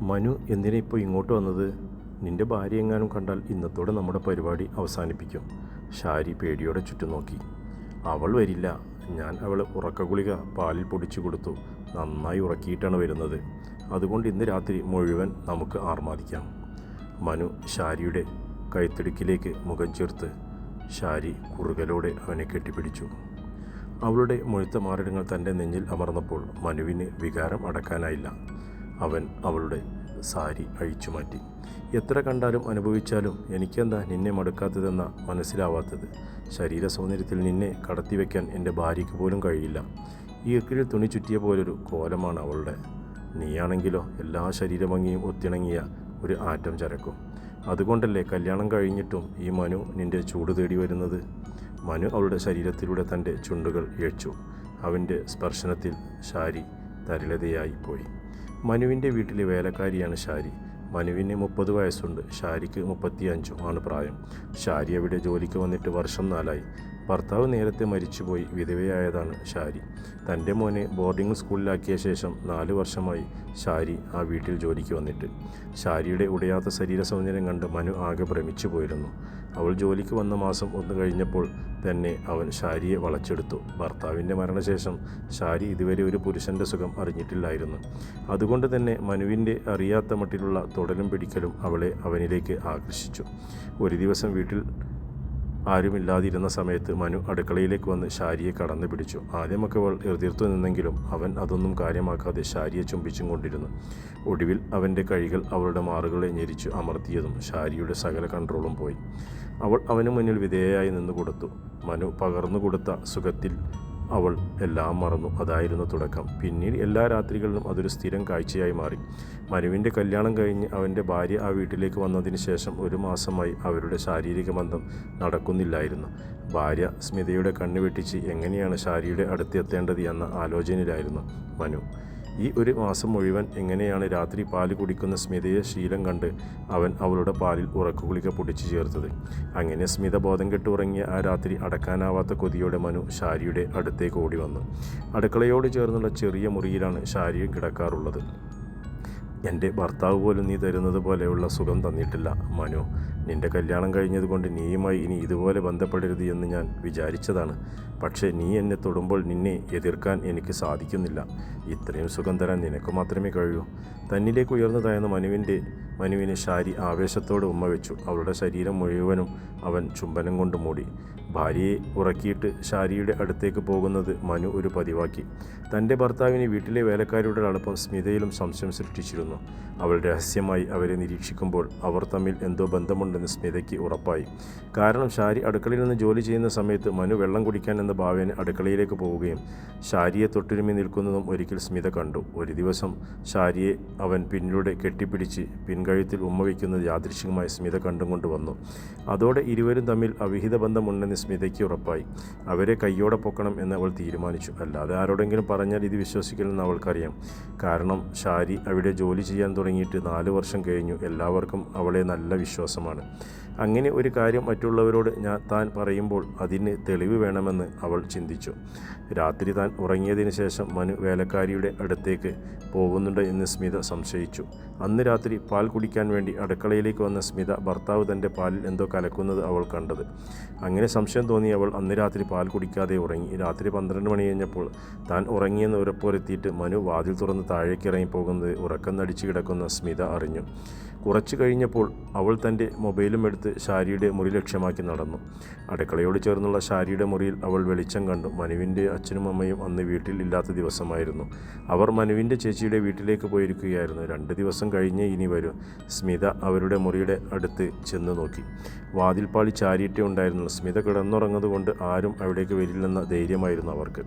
മനു എന്തിനാ ഇപ്പോൾ ഇങ്ങോട്ട് വന്നത്? നിന്റെ ഭാര്യ എങ്ങാനും കണ്ടാൽ ഇന്നത്തോടെ നമ്മുടെ പരിപാടി അവസാനിപ്പിക്കും. ഷാരി പേടിയോടെ ചുറ്റും നോക്കി. അവൾ വരില്ല. ഞാൻ അവളെ ഉറക്ക ഗുളിക പാലിൽ പൊടിച്ചു കൊടുത്തു. നന്നായി ഉറക്കിയിട്ടാണ് വരുന്നത്. അതുകൊണ്ട് ഇന്ന് രാത്രി മുഴുവൻ നമുക്ക് ആർമാദിക്കാം. മനു ഷാരിയുടെ കൈത്തിടുക്കിലേക്ക് മുഖം ചേർത്ത് ഷാരി കുറുകലോടെ അവനെ കെട്ടിപ്പിടിച്ചു. അവളുടെ മുഴുത്ത മാറിടങ്ങൾ തന്റെ നെഞ്ചിൽ അമർന്നപ്പോൾ മനുവിന് വികാരം അടക്കാനായില്ല. അവൻ അവളുടെ സാരി അഴിച്ചു മാറ്റി. എത്ര കണ്ടാലും അനുഭവിച്ചാലും എനിക്കെന്താ നിന്നെ മടുക്കാത്തതെന്ന മനസ്സിലാവാത്തത്? ശരീര സൗന്ദര്യത്തിൽ നിന്നെ കടത്തിവെക്കാൻ എന്റെ ഭാര്യയ്ക്ക് പോലും കഴിയില്ല. ഈ ഇക്കിളിൽ തുണി ചുറ്റിയ പോലൊരു കോലമാണ് അവളുടെ. നീയാണെങ്കിലോ എല്ലാ ശരീരഭംഗിയും ഒത്തിണങ്ങിയ ഒരു ആറ്റം ചരക്കും. അതുകൊണ്ടല്ലേ കല്യാണം കഴിഞ്ഞിട്ടും ഈ മനു നിന്റെ ചൂട് തേടി വരുന്നത്? മനു അവളുടെ ശരീരത്തിലൂടെ തന്റെ ചുണ്ടുകൾ ഇഴച്ചു അവന്റെ സ്പർശനത്തിൽ ശാരി തരിലതയായി പോയി. മനുവിന്റെ വീട്ടിലെ വേലക്കാരിയാണ് ഷാരി. മനുവിന് മുപ്പത് വയസ്സുണ്ട്. ഷാരിക്ക് മുപ്പത്തിയഞ്ചും ആണ് പ്രായം. ഷാരി അവിടെ ജോലിക്ക് വന്നിട്ട് വർഷം നാലായി. ഭർത്താവ് നേരത്തെ മരിച്ചുപോയി വിധവയായതാണ് ഷാരി. തന്റെ മോനെ ബോർഡിംഗ് സ്കൂളിലാക്കിയ ശേഷം നാല് വർഷമായി ഷാരി ആ വീട്ടിൽ ജോലിക്ക് വന്നിട്ട്. ഷാരിയുടെ ഉടയാത്ത ശരീര സൗന്ദര്യം കണ്ട് മനു ആകെ ഭ്രമിച്ചു പോയിരുന്നു അവൾ ജോലിക്ക് വന്ന മാസം ഒന്ന് കഴിഞ്ഞപ്പോൾ തന്നെ അവൻ ഷാരിയെ വളച്ചെടുത്തു. ഭർത്താവിന്റെ മരണശേഷം ഷാരി ഇതുവരെ ഒരു പുരുഷന്റെ സുഖം അറിഞ്ഞിട്ടില്ലായിരുന്നു. അതുകൊണ്ട് തന്നെ മനുവിന്റെ അറിയാത്ത മട്ടിലുള്ള തൊടലും പിടിക്കലും അവളെ അവനിലേക്ക് ആകർഷിച്ചു. ഒരു ദിവസം വീട്ടിൽ ആരുമില്ലാതിരുന്ന സമയത്ത് മനു അടുക്കളയിലേക്ക് വന്ന് ഷാരിയെ കടന്നു പിടിച്ചു. ആദ്യമൊക്കെ അവൾ എതിർത്തു നിന്നെങ്കിലും അവൻ അതൊന്നും കാര്യമാക്കാതെ ഷാരിയെ ചുംബിച്ചും കൊണ്ടിരുന്നു. ഒടുവിൽ അവന്റെ കൈകൾ അവളുടെ മാറുകളെ ഞെരിച്ചു അമർത്തിയതും ഷാരിയുടെ സകല കൺട്രോളും പോയി. അവൾ അവന് മുന്നിൽ വിധേയയായി നിന്നു കൊടുത്തു മനു പകർന്നു കൊടുത്ത സുഖത്തിൽ അവൾ എല്ലാം മറന്നു. അതായിരുന്നു തുടക്കം. പിന്നീട് എല്ലാ രാത്രികളിലും അതൊരു സ്ഥിരം കാഴ്ചയായി മാറി. മനുവിന്റെ കല്യാണം കഴിഞ്ഞ് അവന്റെ ഭാര്യ ആ വീട്ടിലേക്ക് വന്നതിന് ശേഷം ഒരു മാസമായി അവരുടെ ശാരീരിക ബന്ധം നടക്കുന്നില്ലായിരുന്നു. ഭാര്യ സ്മിതയുടെ കണ്ണ് വെട്ടിച്ച് എങ്ങനെയാണ് ഷാരിയുടെ അടുത്തെത്തേണ്ടത് എന്ന ആലോചനയിലായിരുന്നു മനു. ഈ ഒരു മാസം മുഴുവൻ എങ്ങനെയാണ് രാത്രി പാൽ കുടിക്കുന്ന സ്മിതയെ ശീലം കണ്ട് അവൻ അവളുടെ പാലിൽ ഉറക്കുകുളിക പൊടിച്ചു ചേർത്തത്? അങ്ങനെ സ്മിത ബോധം കെട്ട് ഉറങ്ങിയ ആ രാത്രി അടക്കാനാവാത്ത കൊതിയോടെ മനു ഷാരിയുടെ അടുത്തേക്ക് ഓടി വന്നു അടുക്കളയോട് ചേർന്നുള്ള ചെറിയ മുറിയിലാണ് ഷാരിയും കിടക്കാറുള്ളത്. എന്റെ ഭർത്താവ് പോലും നീ തരുന്നത് പോലെയുള്ള സുഖം തന്നിട്ടില്ല മനു. നിന്റെ കല്യാണം കഴിഞ്ഞതുകൊണ്ട് നീയുമായി ഇനി ഇതുപോലെ ബന്ധപ്പെടരുത് എന്ന് ഞാൻ വിചാരിച്ചതാണ്. പക്ഷേ നീ എന്നെ തൊടുമ്പോൾ നിന്നെ എതിർക്കാൻ എനിക്ക് സാധിക്കുന്നില്ല. ഇത്രയും സുഖം തരാൻ നിനക്ക് മാത്രമേ കഴിയൂ. തന്നിലേക്ക് ഉയർന്നതായെന്ന് മനുവിന്റെ മനുവിനെ ശാരി ആവേശത്തോടെ ഉമ്മ വെച്ചു അവളുടെ ശരീരം മുഴുവനും അവൻ ചുംബനം കൊണ്ട് മൂടി. ഭാര്യയെ ഉറക്കിയിട്ട് ഷാരിയുടെ അടുത്തേക്ക് പോകുന്നത് മനു ഒരു പതിവാക്കി. തന്റെ ഭർത്താവിന് വീട്ടിലെ വേലക്കാരിയുടെ അടുപ്പം സ്മിതയിലും സംശയം സൃഷ്ടിച്ചിരുന്നു. അവൾ രഹസ്യമായി അവരെ നിരീക്ഷിക്കുമ്പോൾ അവർ തമ്മിൽ എന്തോ ബന്ധമുണ്ടെന്ന് സ്മിതയ്ക്ക് ഉറപ്പായി. കാരണം ഷാരി അടുക്കളയിൽ നിന്ന് ജോലി ചെയ്യുന്ന സമയത്ത് മനു വെള്ളം കുടിക്കാൻ എന്ന ഭാവേന അടുക്കളയിലേക്ക് പോവുകയും ഷാരിയെ തൊട്ടുരുമി നിൽക്കുന്നതും ഒരിക്കൽ സ്മിത കണ്ടു. ഒരു ദിവസം ഷാരിയെ അവൻ പിന്നിലൂടെ കെട്ടിപ്പിടിച്ച് പിൻകഴുത്തിൽ ഉമ്മ വയ്ക്കുന്നത് യാദൃശികമായി സ്മിത കണ്ടുകൊണ്ട് വന്നു. അതോടെ ഇരുവരും തമ്മിൽ അവിഹിത ബന്ധമുണ്ടെന്ന് സ്മിതയ്ക്ക് ഉറപ്പായി. അവരെ കയ്യോടെ പൊക്കണം എന്ന് അവൾ തീരുമാനിച്ചു. അല്ലാതെ ആരോടെങ്കിലും പറഞ്ഞാൽ ഇത് വിശ്വസിക്കില്ലെന്ന് അവൾക്കറിയാം. കാരണം ഷാരി അവിടെ ജോലി ചെയ്യാൻ തുടങ്ങിയിട്ട് നാല് വർഷം കഴിഞ്ഞു. എല്ലാവർക്കും അവളെ നല്ല വിശ്വാസമാണ്. അങ്ങനെ ഒരു കാര്യം മറ്റുള്ളവരോട് ഞാൻ താൻ പറയുമ്പോൾ അതിന് തെളിവ് വേണമെന്ന് അവൾ ചിന്തിച്ചു. രാത്രി താൻ ഉറങ്ങിയതിന് ശേഷം മനു വേലക്കാരിയുടെ അടുത്തേക്ക് പോകുന്നുണ്ട് എന്ന് സ്മിത സംശയിച്ചു. അന്ന് രാത്രി പാൽ കുടിക്കാൻ വേണ്ടി അടുക്കളയിലേക്ക് വന്ന സ്മിത ഭർത്താവ് തന്റെ പാലിൽ എന്തോ കലക്കുന്നത് അവൾ കണ്ടത്. അങ്ങനെ സംശയം തോന്നി അവൾ അന്ന് രാത്രി പാൽ കുടിക്കാതെ ഉറങ്ങി. രാത്രി പന്ത്രണ്ട് മണി കഴിഞ്ഞപ്പോൾ താൻ ഉറങ്ങിയെന്ന് ഉറപ്പുവരുത്തിയിട്ട് മനു വാതിൽ തുറന്ന് താഴേക്ക് ഇറങ്ങി പോകുന്നത് ഉറക്കം നടിച്ചു കിടക്കുന്ന സ്മിത അറിഞ്ഞു. കുറച്ചു കഴിഞ്ഞപ്പോൾ അവൾ തന്റെ മൊബൈലും എടുത്ത് ഷാരിയുടെ മുറി ലക്ഷ്യമാക്കി നടന്നു. അടുക്കളയോട് ചേർന്നുള്ള ഷാരിയുടെ മുറിയിൽ അവൾ വെളിച്ചം കണ്ടു. മനുവിന്റെ അച്ഛനും അമ്മയും അന്ന് വീട്ടിൽ ഇല്ലാത്ത ദിവസമായിരുന്നു. അവർ മനുവിന്റെ ചേച്ചിയുടെ വീട്ടിലേക്ക് പോയിരിക്കുകയായിരുന്നു. രണ്ട് ദിവസം കഴിഞ്ഞേ ഇനി വരും. സ്മിത അവരുടെ മുറിയുടെ അടുത്ത് ചെന്ന് നോക്കി. വാതിൽപ്പാളി ചാരിയിട്ടേ ഉണ്ടായിരുന്നു സ്മിത കിടന്നുറങ്ങുന്നതുകൊണ്ട് ആരും അവിടേക്ക് വരില്ലെന്ന ധൈര്യമായിരുന്നു അവർക്ക്.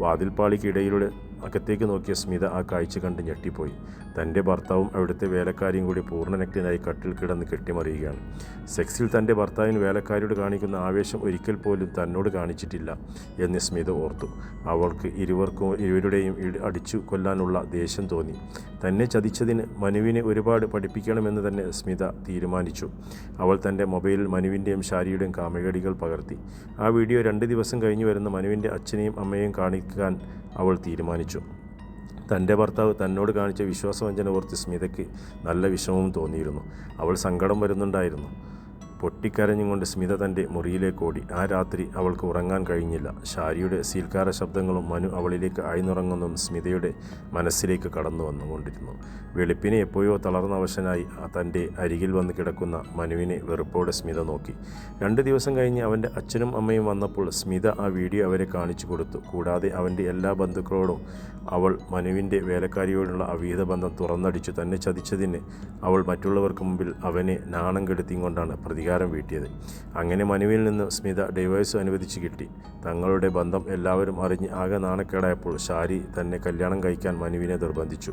വാതിൽപ്പാളിക്കിടയിലൂടെ അകത്തേക്ക് നോക്കിയ സ്മിത ആ കാഴ്ച കണ്ട് ഞെട്ടിപ്പോയി. തന്റെ ഭർത്താവും അവിടുത്തെ വേലക്കാരിയും കൂടി പൂർണനക്തിനായി കട്ടിൽ കിടന്ന് കെട്ടിമറിയുകയാണ്. സെക്സിൽ തന്റെ ഭർത്താവിന് വേലക്കാരിയോട് കാണിക്കുന്ന ആവേശം ഒരിക്കൽ പോലും തന്നോട് കാണിച്ചിട്ടില്ല എന്ന് സ്മിത ഓർത്തു. അവൾക്ക് ഇരുവർക്കും ഇരുവരുടെയും അടിച്ചു കൊല്ലാനുള്ള ദേഷ്യം തോന്നി. തന്നെ ചതിച്ചതിന് മനുവിനെ ഒരുപാട് പഠിപ്പിക്കണമെന്ന് തന്നെ സ്മിത തീരുമാനിച്ചു. അവൾ തന്റെ മൊബൈലിൽ മനുവിന്റെയും ഷാരിയുടെയും കാമകടികൾ പകർത്തി. ആ വീഡിയോ രണ്ട് ദിവസം കഴിഞ്ഞ് വരുന്ന മനുവിന്റെ അച്ഛനെയും അമ്മയെയും കാണിക്കാൻ അവൾ തീരുമാനിച്ചു. തന്റെ ഭർത്താവ് തന്നോട് കാണിച്ച വിശ്വാസവഞ്ചന ഓർത്ത് സ്മിതയ്ക്ക് നല്ല വിഷമവും തോന്നിയിരുന്നു. അവൾ സങ്കടം വരുന്നുണ്ടായിരുന്നു. പൊട്ടിക്കരഞ്ഞുകൊണ്ട് സ്മിത തന്റെ മുറിയിലേക്ക് ഓടി ആ രാത്രി അവൾക്ക് ഉറങ്ങാൻ കഴിഞ്ഞില്ല. ശാരിയുടെ സീൽക്കാര ശബ്ദങ്ങളും മനു അവളിലേക്ക് അഴിഞ്ഞുറങ്ങുന്നതും സ്മിതയുടെ മനസ്സിലേക്ക് കടന്നു വന്നുകൊണ്ടിരുന്നു. വെളുപ്പിനെ എപ്പോഴോ തളർന്ന അവശനായി ആ തന്റെ അരികിൽ വന്ന് കിടക്കുന്ന മനുവിനെ വെറുപ്പോടെ സ്മിത നോക്കി. രണ്ട് ദിവസം കഴിഞ്ഞ് അവന്റെ അച്ഛനും അമ്മയും വന്നപ്പോൾ സ്മിത ആ വീഡിയോ അവരെ കാണിച്ചു കൊടുത്തു. കൂടാതെ അവന്റെ എല്ലാ ബന്ധുക്കളോടും അവൾ മനുവിന്റെ വേലക്കാരിയോടുള്ള അവിഹിത ബന്ധം തുറന്നടിച്ചു. തന്നെ ചതിച്ചതിന് അവൾ മറ്റുള്ളവർക്ക് മുമ്പിൽ അവനെ നാണം കെടുത്തിയും കൊണ്ടാണ് പ്രതികാരം വീട്ടിയത്. അങ്ങനെ മനുവിൽ നിന്ന് സ്മിത ഡിവോഴ്സ് അനുവദിച്ച് കിട്ടി. തങ്ങളുടെ ബന്ധം എല്ലാവരും അറിഞ്ഞ് ആകെ നാണക്കേടായപ്പോൾ ഷാരി തന്നെ കല്യാണം കഴിക്കാൻ മനുവിനെ നിർബന്ധിച്ചു.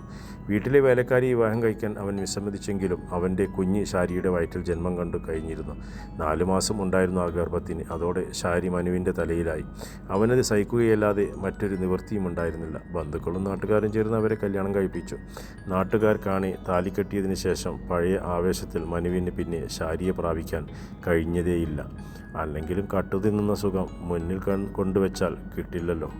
വീട്ടിലെ വേലക്കാരി വിവാഹം കഴിക്കാൻ അവൻ വിസമ്മതിച്ചെങ്കിലും അവന്റെ കുഞ്ഞ് ഷാരിയുടെ വയറ്റിൽ ജന്മം കണ്ടു കഴിഞ്ഞിരുന്നു. നാലു മാസം ഉണ്ടായിരുന്നു ആ ഗർഭത്തിന്. അതോടെ ഷാരി മനുവിന്റെ തലയിലായി. അവനത് സഹിക്കുകയല്ലാതെ മറ്റൊരു നിവൃത്തിയും ഉണ്ടായിരുന്നില്ല. ബന്ധുക്കളും നാട്ടുകാരും ചേർന്ന് അവരെ കല്യാണം കഴിപ്പിച്ചു. നാട്ടുകാർ കാണി താലി കെട്ടിയതിന് ശേഷം പഴയ ആവേശത്തിൽ മനുവിന് പിന്നെ ഷാരിയെ പ്രാപിക്കാൻ കഴിഞ്ഞതേയില്ല. അല്ലെങ്കിലും കട്ടു തിന്നുന്ന സുഖം മുന്നിൽ കൊണ്ടുവച്ചാൽ കിട്ടില്ലല്ലോ.